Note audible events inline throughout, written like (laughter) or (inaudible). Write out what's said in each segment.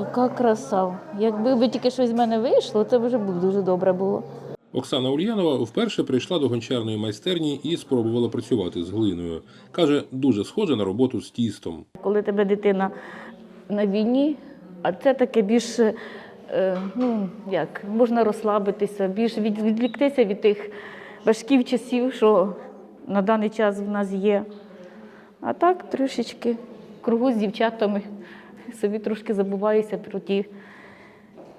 яка краса. Якби би тільки щось з мене вийшло, це б вже б дуже добре було. Оксана Ульянова вперше прийшла до гончарної майстерні і спробувала працювати з глиною. Каже, дуже схоже на роботу з тістом. Коли тебе дитина на війні, а це таке більш, е, ну як, можна розслабитися, більш від, відвіктися від тих важких часів, що на даний час в нас є. А так трошечки в кругу з дівчатами собі трошки забуваюся про ті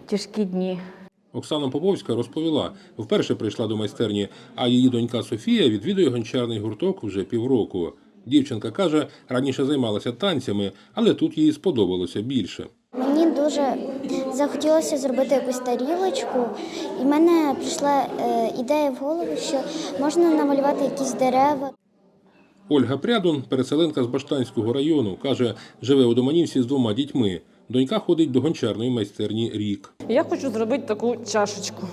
тяжкі дні. Оксана Поповська розповіла, вперше прийшла до майстерні, а її донька Софія відвідує гончарний гурток вже півроку. Дівчинка каже, раніше займалася танцями, але тут їй сподобалося більше. Мені дуже захотілося зробити якусь тарілочку, і в мене прийшла е, ідея в голову, що можна намалювати якісь дерева. Ольга Прядун, переселенка з Баштанського району, каже, живе у Доманівці з двома дітьми. Донька ходить до гончарної майстерні рік. Я хочу зробити таку чашечку.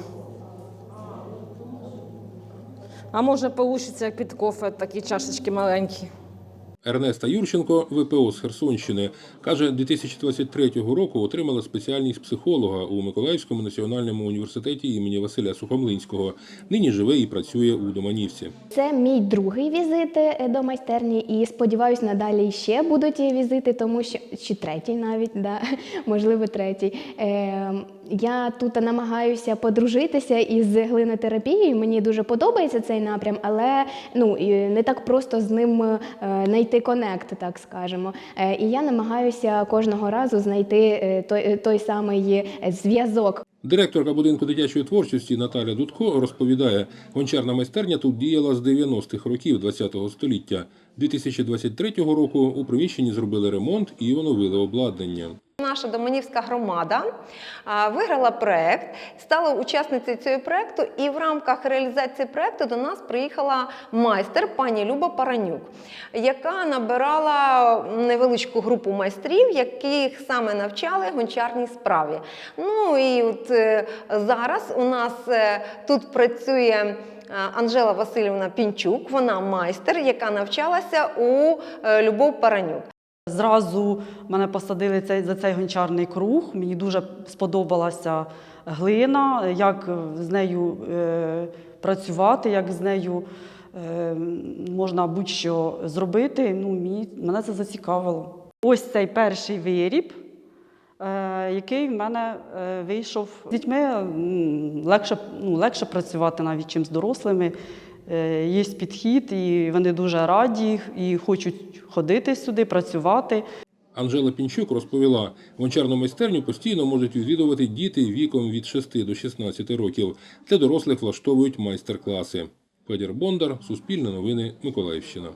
А може, вийде, як під кофе, такі чашечки маленькі. Ернеста Юрченко, ВПО з Херсонщини, каже, 2023 року отримала спеціальність психолога у Миколаївському національному університеті імені Василя Сухомлинського. Нині живе і працює у Доманівці. Це мій другий візит е, до майстерні, і сподіваюся, надалі ще будуть візити, тому що чи третій навіть, да, (laughs) можливо, третій. Е, я тут намагаюся подружитися із глинотерапією. Мені дуже подобається цей напрям, але ну не так просто з ним е, знайти конект, так скажемо. Е, і я намагаюся кожного разу знайти е, той, той самий е, зв'язок. Директорка будинку дитячої творчості Наталя Дудко розповідає, гончарна майстерня тут діяла з 90-х років ХХ століття. 2023 року у приміщенні зробили ремонт і оновили обладнання. Наша Доманівська громада виграла проект, стала учасницею цього проекту, і в рамках реалізації проекту до нас приїхала майстер пані Люба Паранюк, яка набирала невеличку групу майстрів, яких саме навчали гончарній справі. Ну і от е, зараз у нас е, тут працює. е, Анжела Васильівна Пінчук, вона майстер, яка навчалася у Любов Паранюк. Зразу мене посадили цей, за цей гончарний круг. Мені дуже сподобалася глина, як з нею е, працювати, як з нею е, можна будь-що зробити. Ну, мені, мене це зацікавило. Ось цей перший виріб, е, який в мене е, вийшов. З дітьми легше, ну, легше працювати навіть, чим з дорослими. Е, Є підхід, і вони дуже раді і хочуть ходити сюди, працювати. Анжела Пінчук розповіла, гончарну майстерню постійно можуть відвідувати діти віком від 6 до 16 років. Для дорослих влаштовують майстер-класи. Федір Бондар, Суспільне новини, Миколаївщина.